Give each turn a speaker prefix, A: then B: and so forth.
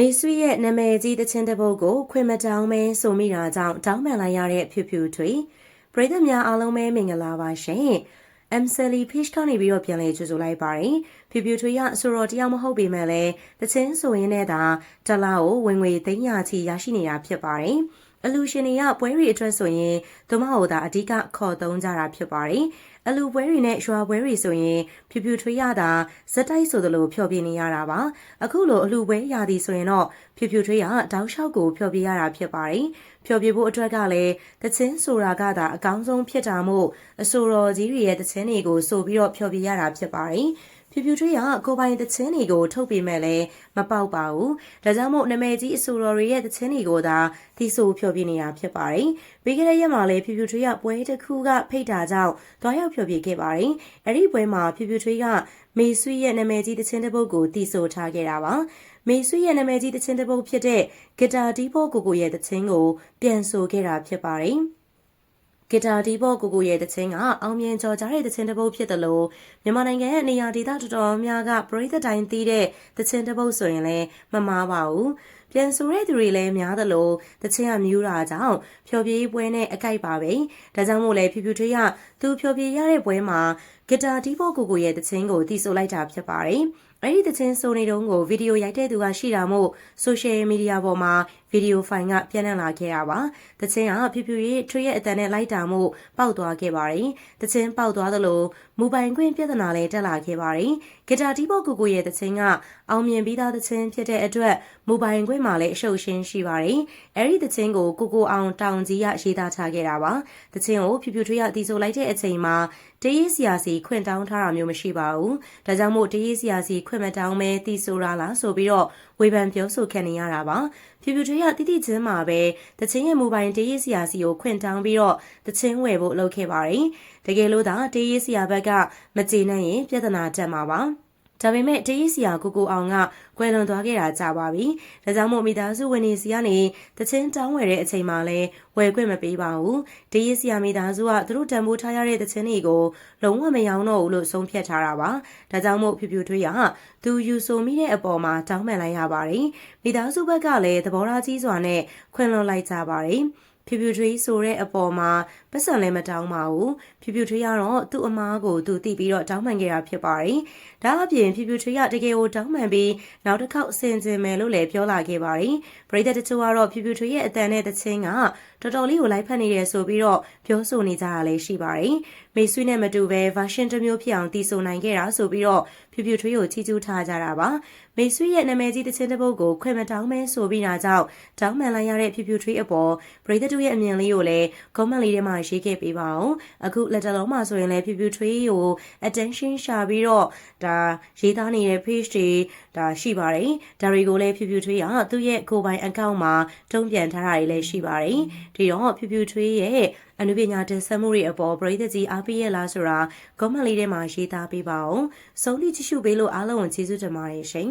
A: မေဆွေရဲ့နာမည်ကြီးတခြင်းတစ်ပုဒ်ကိုခွင်မတောင်းမဲဆိုမိတာကြောင့်တောင်းပန်လိုက်ရတဲ့ဖြူဖြူထွေပရိသတ်များအားလုံးပဲမင်္ဂလာပါရှင် M Sally Fish ကနေပြီးတော့ပြန်လဲကြိုဆိုလိုက်ပါတယ်ဖြူဖြူထွေရဆိုတော့တရားမဟုတ်ပေမဲ့လည်းတခြင်းဆိုရင်လည်းဒါတလားကိုဝင်ငွေသိန်းရာချီရရှိနေတာဖြစ်ပါတယ် အလူရှင်တွေကပွဲရီအတွက်ဆိုရင်သူမဟုတ်တာအဓိကခေါ်သုံးကြတာဖြစ်ပါတယ်အလူပွဲတွေနဲ့ရွာပွဲတွေဆိုရင်ဖြူဖြူထွေးရတာဇက်တိုက်ဆိုသလိုဖျော်ပြနေရတာပါအခုလိုအလူပွဲရာသီဆိုရင်တော့ဖြူဖြူထွေးရတောက်လျှောက်ကိုဖျော်ပြရတာဖြစ်ပါတယ်ဖျော်ပြဖို့အတွက်ကလည်းတချင်းဆိုတာကသာအကောင်းဆုံးဖြစ်တာမို့အဆိုတော်ကြီးတွေရဲ့တချင်းတွေကိုဆိုပြီးတော့ဖျော်ပြရတာဖြစ်ပါတယ် ဖြူဖြူထွေးကကိုပိုင်တချင်းတွေကိုထုတ်ပေမဲ့လည်းမပေါက်ပါဘူး။ဒါကြောင့်မို့နာမည်ကြီးအဆိုတော်တွေရဲ့တချင်းတွေကိုသာဒီဆိုဖြောပြနေတာဖြစ်ပါတယ်။ပြီးခဲ့တဲ့ရက်မှာလည်းဖြူဖြူထွေးကပွဲတစ်ခုကဖိတ်တာကြောင့်တွားရောက်ဖြောပြခဲ့ပါတယ်။အဲ့ဒီပွဲမှာဖြူဖြူထွေးကမေဆွေရဲ့နာမည်ကြီးတချင်းတစ်ပုဒ်ကိုတီဆိုထားခဲ့တာပါ။မေဆွေရဲ့နာမည်ကြီးတချင်းတစ်ပုဒ်ဖြစ်တဲ့ဂီတာဒီဘောကိုကိုရဲ့တချင်းကိုပြန်ဆိုခဲ့တာဖြစ်ပါတယ်။ ဂီတာဒီဘော့ကိုကိုရဲ့တခြင်းကအောင်မြင်ကျော်ကြားတဲ့တခြင်းတစ်ပုတ်ဖြစ်တယ်လို့မြန်မာနိုင်ငံရဲ့နေရာဒေသတော်တော်များကပရိသတ်တိုင်းသိတဲ့တခြင်းတစ်ပုတ်ဆိုရင်လည်းမမားပါဘူး ပြန်ဆိုတဲ့သူတွေလည်းများသလိုတခြင်းကမြူးတာကြောင့်ဖျော်ဖြေပွဲနဲ့အကြိုက်ပါပဲဒါကြောင့်မို့လဲဖြူဖြူထွေးကသူဖျော်ဖြေရတဲ့ပွဲမှာဂီတာဒီဘော့ကိုကိုရဲ့တခြင်းကိုတီးဆိုလိုက်တာဖြစ်ပါတယ်အဲ့ဒီတခြင်းဆိုနေတုန်းကိုဗီဒီယိုရိုက်တဲ့သူကရှိတာမို့ဆိုရှယ်မီဒီယာပေါ်မှာဗီဒီယိုဖိုင်ကပြန့်နှံ့လာခဲ့တာပါ။တခြင်းကဖြူဖြူရေးထွေးရဲ့အတန်နဲ့လိုက်တာမို့ပေါက်သွားခဲ့ပါတယ်။တခြင်းပေါက်သွားသလိုမူပိုင်ခွင့်ပြဿနာလည်းတက်လာခဲ့ပါတယ်။ဂီတာတီးဘော့ကူကူရဲ့တခြင်းကအောင်မြင်ပြီးသားတခြင်းဖြစ်တဲ့အတွက်မူပိုင်ခွင့်မှာလည်းအရှုပ်ရှင်းရှိပါတယ်။အဲ့ဒီတခြင်းကိုကိုကိုအောင်တောင်ကြီးရရေးသားထားခဲ့တာပါ။တခြင်းကိုဖြူဖြူထွေးရတီးဆိုလိုက်တဲ့အချိန်မှာတရေးစီယာစီခွင့်တောင်းထားတာမျိုးမရှိပါဘူး။ဒါကြောင့်မို့တရေးစီယာစီခွင့်မတောင်းမဲတီးဆိုတာလားဆိုပြီးတော့ဝေဖန်ပြောဆိုခံနေရတာပါ။ဖြူဖြူထွေးကတိတိချင်းမှာပဲတချင်းရဲ့မူပိုင်တရေးစီယာစီကိုခွင့်တောင်းပြီးတော့တချင်းဝယ်ဖို့လုပ်ခဲ့ပါတယ်။တကယ်လို့သာတရေးစီယာဘက်ကမကျေနပ်ရင်ပြဿနာတက်မှာပါ။ ဒါပေမဲ့တရေးစီယာကိုကိုအောင်ကကွယ်လွန်သွားခဲ့တာကြာပါပြီ။ဒါကြောင့်မို့မိသားစုဝင်နေစီကနေတချင်းတောင်းဝယ်တဲ့အချိန်မှာလဲဝယ်ခွင့်မပေးပါဘူး။တရေးစီယာမိသားစုကသူတို့တံမိုးထားရတဲ့တချင်းတွေကိုလုံးဝမယောင်းတော့ဘူးလို့ဆုံးဖြတ်ထားတာပါ။ဒါကြောင့်မို့ဖြူဖြူထွေးရသူယူဆိုမိတဲ့အပေါ်မှာတောင်းပန်လိုက်ရပါတယ်။မိသားစုဘက်ကလည်းသဘောထားကြီးစွာနဲ့ခွင့်လွှတ်လိုက်ကြပါတယ်။ ဖြူဖြူထွေးဆိုတဲ့အပေါ်မှာပတ်စံလည်းမတောင်းပါဘူးဖြူဖြူထွေးကတော့သူ့အမားကိုသူသိပြီးတော့တောင်းပန်ခဲ့တာဖြစ်ပါတယ်ဒါအပြင်ဖြူဖြူထွေးကတကယ်ကိုတောင်းပန်ပြီးနောက်တစ်ခေါက်ဆင်ကျင်မယ်လို့လည်းပြောလာခဲ့ပါတယ်ပရိသတ်တချို့ကတော့ဖြူဖြူထွေးရဲ့အတန်နဲ့တချင်းကတော်တော်လေးကိုလိုက်ဖက်နေတယ်ဆိုပြီးတော့ပြောဆိုနေကြတာလည်းရှိပါတယ် မေဆွေးနဲ့မတူဘဲ version တစ်မျိုးဖြစ်အောင်တည်ဆိုနိုင်ခဲ့တာဆိုပြီးတော့ဖြူဖြူထွေးကိုချီးကျူးထားကြတာပါမေဆွေးရဲ့နာမည်ကြီးတချင်းတစ်ပုဒ်ကိုခွင့်မတောင်းမဲဆိုပြီးတာကြောင့်တောင်းပန်လိုက်ရတဲ့ဖြူဖြူထွေးအပေါ်ပရိသတ်တို့ရဲ့အမြင်လေးကိုလည်း comment လေးထဲမှာရေးခဲ့ပေးပါအောင်အခုလက်တလုံးမှာဆိုရင်လည်းဖြူဖြူထွေးကို attention ရှာပြီးတော့ဒါရေးသားနေတဲ့ page တွေဒါရှိပါတယ်ဒါတွေကိုလည်းဖြူဖြူထွေးကသူ့ရဲ့ကိုယ်ပိုင် account မှာတုံ့ပြန်ထားတာတွေလည်းရှိပါတယ်ဒီတော့ဖြူဖြူထွေးရဲ့ အနုပညာတင်ဆက်မှုတွေအပေါ်ပရိသတ်ကြီးအားပေးရလားဆိုတာ comment လေးထဲမှာရေးသားပေးပါအောင်စုံလီကြည့်ရှုပေးလို့အားလုံးကိုကျေးဇူးတင်ပါတယ်ရှင်